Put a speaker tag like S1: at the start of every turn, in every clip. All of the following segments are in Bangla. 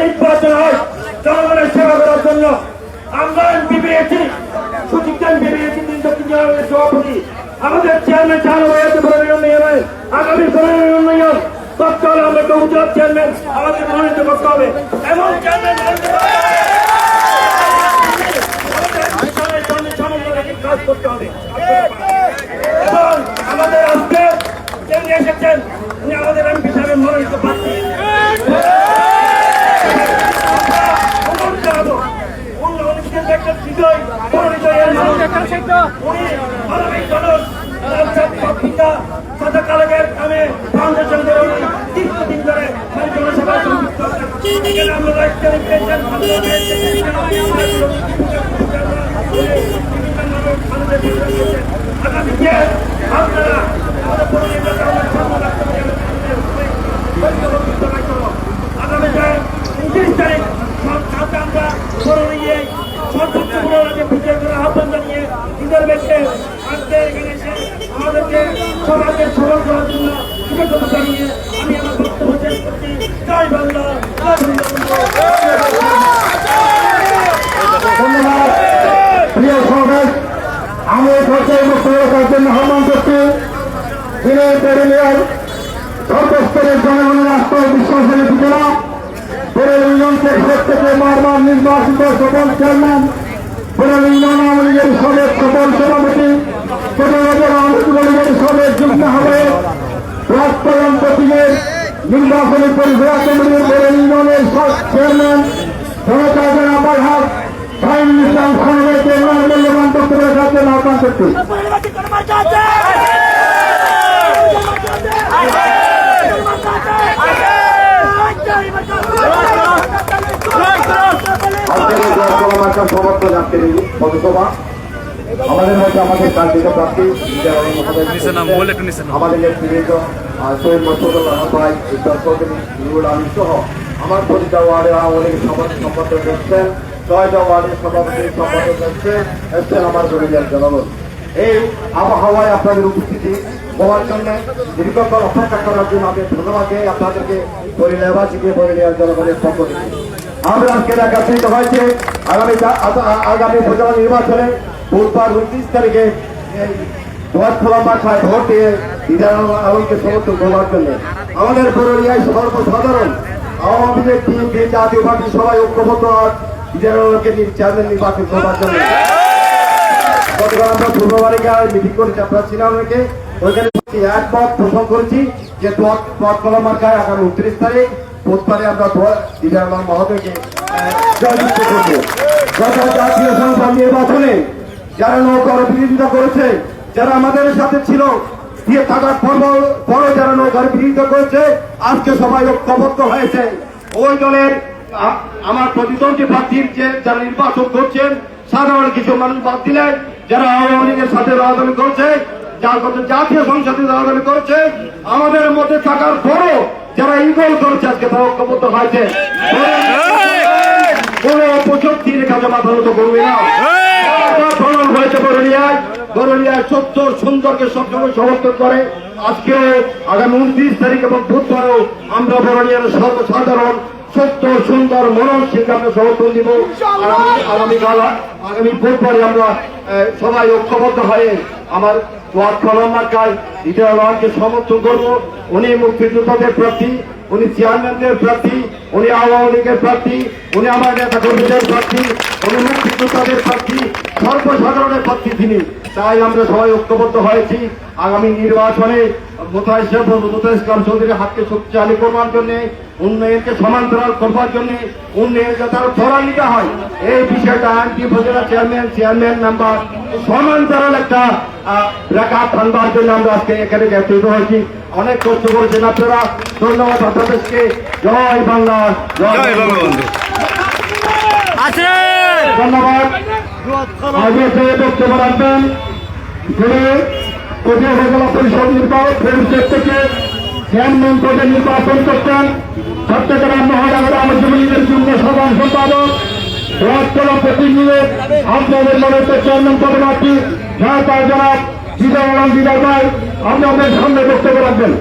S1: নির্বাচন হয় জনগণের সেবা করার জন্য আমরা এমপি পেয়েছি সুযোগ তিনজন সভাপতি, আমাদের চেয়ারম্যান চালু হয়েছে বড় উন্নয়ন আগামী বড় উন্নয়ন, তৎকালে আমরা উপজেলা চেয়ারম্যান আমাদের মনোনীত করতে হবে। এবং চেয়ারম্যান কাজ করতে হবে। আমাদের আজকে যিনি এসেছেন আমাদের এমপি সাহেবের মনোনীত প্রার্থী। একটা বিজয়। উনি মানবিক জনক, রাজ্জাক পত্রিকা, সাদা ফাউন্ডেশন করে উনি দীর্ঘদিন ধরে মানে জনসভায় সংযুক্ত আছেন। এখানে আমরা রাজধানী পেয়েছেন, আমরা পেয়েছেন, আমাদের কাজে আমরা নিয়ে সর্বোচ্চ পুনরাজে বিজয় করার আহ্বান জানিয়ে ঈদের বেশে আমাদেরকে সবাইকে সফল করার জন্য আমি আমার বক্তব্য করছি জয় বাংলা
S2: প্রিয় সমাবেশ আমি পর্যায়ে বক্তব্য জনগণের আস্থা বিশ্বাসের ভোট থেকে বারবার নির্বাচিত সকল চেয়ারম্যান পেরেল ইউনিয়ন আওয়ামী লীগের সবের সকল সভাপতি পেরেলের আওয়ামী লীগের সবের যুগ্ম হবে রাজকরণ প্রতীকের নির্বাচনী পরিষেবা কমিটির পেরেল ইউনিয়নের চেয়ারম্যান, জনতা আহ্বান করছি। আজকের এই পদসভা আমাদের মধ্যে আমাদের
S3: নাম, বল একটু
S2: আমাদের নেতৃবৃন্দ সৈয়দ নুরুল আলী সহ আমার প্রতিটা ওয়ার্ডে অনেক সমাজের সম্পাদক এসছেন ছয়টা ওয়ার্ডের সভাপতি সম্পাদক এসছেন এসছেন আমার জমিদার জনগণ। এই আবহাওয়ায় আপনাদের উপস্থিতি হওয়ার জন্য দীর্ঘকাল অপেক্ষা করার জন্য আমি ধন্যবাদ জানাই আপনাদেরকে পরিলেবাসীকে পরিলেয়ার জনগণের পক্ষ থেকে। আমরা আজকে একাত্রিত হয়েছে আগামী আগামী উপজেলা নির্বাচনে বুধবার উনত্রিশ তারিখে খোলা মাথায় ভোট দিয়ে বিধান আলমকে সমর্থন করার জন্য। আমাদের পুরুলিয়ায় সর্বসাধারণ, আওয়ামী লীগ, বিএনপি, জাতীয় পার্টি সবাই ঐক্যবদ্ধ বিধান আলমকে নির্বাচন করার জন্য। গতকাল আমরা পূর্ববারিকা মিটিং করেছি আপনারা ছিলাম ওইখানে একমত পোষণ করেছি যে পথ মার্কায় আগামী উনত্রিশ তারিখ বুধবারে আমরা বিধান মহোদয়কে আহ, জয়যুক্ত করব। গত জাতীয় সংসদ নির্বাচনে যারা নৌকার বিরোধিতা করেছে যারা আমাদের সাথে ছিল দিয়ে থাকার পর পর যারা নৌকার বিরোধিতা করেছে আজকে সবাই ঐক্যবদ্ধ হয়েছে। ওই দলের আমার প্রতিদ্বন্দ্বী প্রার্থীর যে যারা নির্বাচন করছেন সাধারণ কিছু মানুষ বাদ দিলেন যারা আওয়ামী লীগের সাথে রাজধানী করছে যার কথা জাতীয় সংসদে রাজধানী করছে আমাদের মধ্যে থাকার পরও যারা করেছে আজকে তারা ঐক্যবদ্ধ হয়েছে। কোন অপশক্তির কাছে মাথা নত করবে না। সমর্থন করে। আজকে আগামী উনত্রিশ এবং বুধবারও আমরা বরুলিয়ার সর্বসাধারণ সত্য সুন্দর মনোজ সিংকে আমরা সমর্থন দিব। আগামী- আগামীকাল আগামী বুধবারে আমরা সবাই ঐক্যবদ্ধ হয়ে আমার ওয়ার্ড কলম মার্কায় রহমানকে সমর্থন করব। উনি মুক্তিযোদ্ধাদের প্রার্থী। উনি চেয়ারম্যানদের প্রার্থী, উনি আওয়ামী লীগের প্রার্থী, উনি আমার নেতা কর্মীদের প্রার্থী, উনি মুক্তিযোদ্ধাদের প্রার্থী। সর্বসাধারণের প্রার্থী তিনি। তাই আমরা সবাই ঐক্যবদ্ধ হয়েছি। আগামী নির্বাচনে ইসলাম চৌধুরীর হাতকে শক্তিশালী করবার জন্য উন্নয়নকে সমান্তরাল করবার জন্য উন্নয়ন যাতে আরও ত্বরান্বিত হয়। এই বিষয়টা এমপি উপজেলা চেয়ারম্যান চেয়ারম্যান নাম্বার সমান্তরাল একটা আহ, রেখা টানবার জন্য আমরা আজকে এখানে একত্রিত হয়েছি। অনেক কষ্ট করেছেন আপনারা। ধন্যবাদ আপনাদেরকে। জয় বাংলা
S3: জয় বঙ্গবন্ধু
S2: ধন্যবাদ। আগে বক্তব্য রাখবেন
S4: যিনি প্রতি উপজেলা পরিষদ নির্বাচন পরিষদ থেকে চেয়ারম্যান পদে নির্বাচন করতেন চট্টগ্রাম মহানগর জমিনের যুগ্ম সাধারণ সম্পাদক বৃহত্তর প্রতিনিধি আপনাদের মনোনীত চেয়ারম্যান জনাব বিজয় আলম ভাই আপনাদের সামনে বক্তব্য রাখবেন।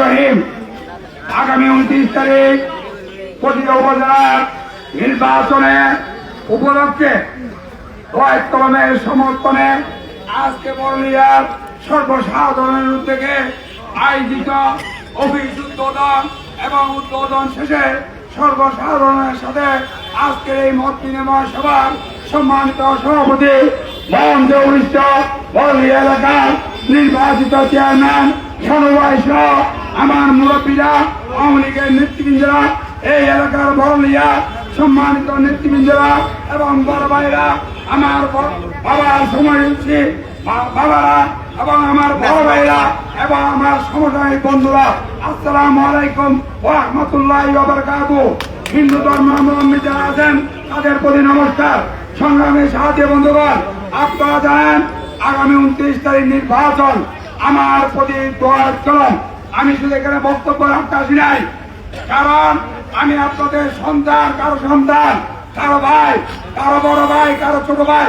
S4: রহিম। আগামী উনত্রিশ তারিখ প্রতিটা উপজেলার নির্বাচনে উপলক্ষে সমর্থনে আজকে বরলিয়ার সর্বসাধারণের উদ্যোগে আয়োজিত উদ্বোধন এবং উদ্বোধন শেষে সর্বসাধারণের সাথে আজকের এই মত বিনিময় সভার সম্মানিত সভাপতি মোহন চৌরিষ্ট এলাকার নির্বাচিত চেয়ারম্যান সনবাই সহ আমার মুরব্বীরা, আওয়ামী লীগের নেতৃবৃন্দরা, এই এলাকার বরলিয়া সম্মানিত নেতৃবৃন্দরা এবং বড় ভাইরা, আমার বাবার সময় বাবারা এবং আমার বড় ভাইরা এবং আমার সমসাময়িক বন্ধুরা, আসসালামু আলাইকুম রাহমাতুল্লাহি বারাকাতুহু হিন্দু ধর্মাবলম্বী যারা আছেন, তাদের প্রতি নমস্কার। সংগ্রামী সাহায্য বন্ধুগণ, আপনারা জানেন, আগামী উনত্রিশ তারিখ নির্বাচন। আমার প্রতি দোয়ার চলন আমি শুধু এখানে বক্তব্য রাখতে আসি নাই। কারণ আমি আপনাদের সন্তান, কারও সন্তান, কারও ভাই, কারও বড় ভাই, কারও ছোট ভাই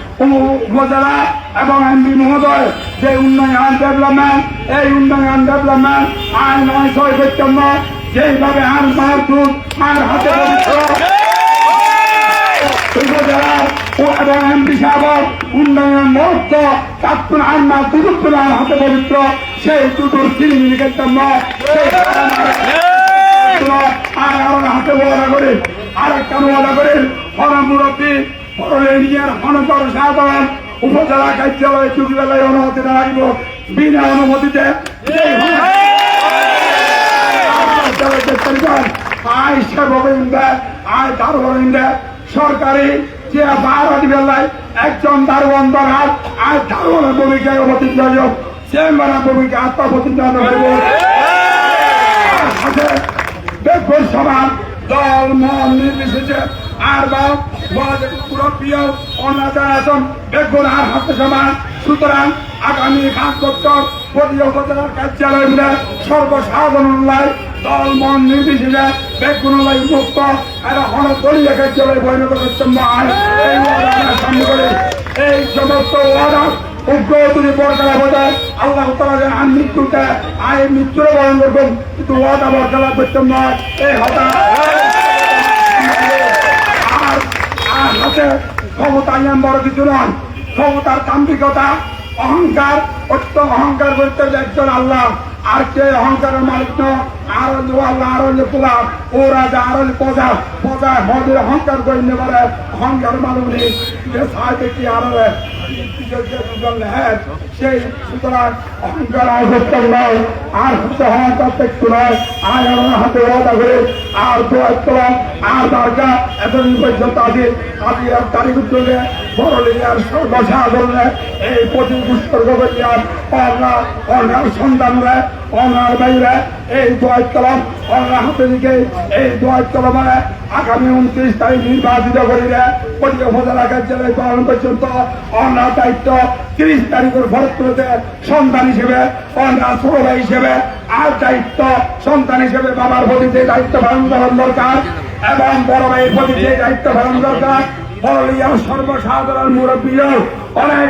S4: উপজেলা এবং এমপি মহোদয়, যে উন্নয়ন ডেভেলপমেন্ট এই উন্নয়ন ডেভেলপমেন্ট আইন নয় ছয় না যেইভাবে আর মার দুধ আর হাতে উপজেলা এবং এমপি সাহেব উন্নয়ন মুহূর্ত তাৎপুর আন্না দুদুপুর হাতে পবিত্র। সেই চিনি করতাম না আর আমার হাতে ওয়াদা করে আর একটা ওয়াদা করে ফরাম মুরব্বী ইন্ডিয়ার হনকর সাধারণ উপজেলা কার্যালয়ে চুরিবেলায় অনুমতি না রাখব বিনা অনুমতিতে আয় সর্ববিন্দা আয় দারোবিন্দা সরকারি যে বারোটি বেলায় একজন দারোয়ান দরকার আয় দারোয়ানের ভূমিকায় অবতীর্ণ হোক চেম্বারের ভূমিকা আত্মপ্রতিজ্ঞা করব আছে বেগুন সমান দল মন নির্বিশেষে আর বা পুরো প্রিয় অনাচার আছেন বেগুন আর হাতে সমান। সুতরাং আগামী পাঁচ বছর প্রতি উপজেলার কার্যালয় মিলে সর্বসাধারণ লাই দল, মন নির্বিশেষে বেগুন লাই মুক্ত করছেন এই সমস্ত আল্লাহ তালা মৃত্যুর বরণ করবেন। কিন্তু ওয়াদা বরকালা করতেন নয়। এই হতা আর আর হাতে ক্ষমতা নিয়ম বড় কিছু নয়। ক্ষমতার তান্ত্রিকতা, অহংকার অত্য অহংকার করতে একজন আল্লাহ। আর কে অহংকারের মালিক ন আর হলো আল্লাহ আর হলো পোলা ও রাজা আর হলো প্রজা হদের অহংকার করে নিতে পারে অহংকার নেই সাহায্য কি আর হবে? হ্যাঁ সেই সুতরাং অহংকার আর করতাম নয়, আর হচ্ছে অহংকার দেখতে নয় আর আমার হাতে ওয়াদা করে, আর দোয়া তোলা আর দরকার এতদিন আগে তারিখ উদ্যোগে বড়লিয়ার সর্বসাধারণে এই প্রতি উৎসর্গ করিয়ার অন্যা অন্যার সন্তানরা অন্যার বাইরে এই দোয়ার কলম অন্যা হাতে দিকে এই দোয়ার কলমে আগামী উনত্রিশ তারিখ নির্বাচিত করিলে প্রতি উপজেলা কার্যালয় পালন পর্যন্ত অন্যার দায়িত্ব তিরিশ তারিখের ভরতপুরতে সন্তান হিসেবে অন্যার ছোট হিসেবে, আর দায়িত্ব সন্তান হিসেবে বাবার প্রতি যে দায়িত্ব পালন করার দরকার, এবং বড় ভাইয়ের প্রতি যে দায়িত্ব পালন দরকার বড়লিয়া সর্বসাধারণ মুরব্বীও অনেক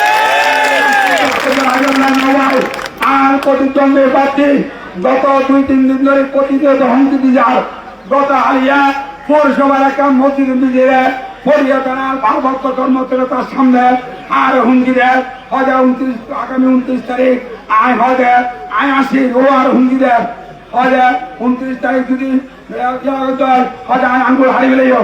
S4: আর প্রতিদ্বন্দ্বী প্রার্থী গত দুই, তিন দিন ধরে প্রতিনিয়ত হুমকি দিয়ে গত আলিয়া পৌরসভার একটা মসজিদ ফরিয়া থানার ভারভক্ত কর্মকর্তার সামনে আর হুমকি দেয়। হাজার উনত্রিশ, আগামী উনত্রিশ তারিখ আয় হবে আয় আসি, ও আর হুমকি দেয়। হাজার উনত্রিশ তারিখ যদি হাজার আঙ্গুল হারিয়ে গেলেও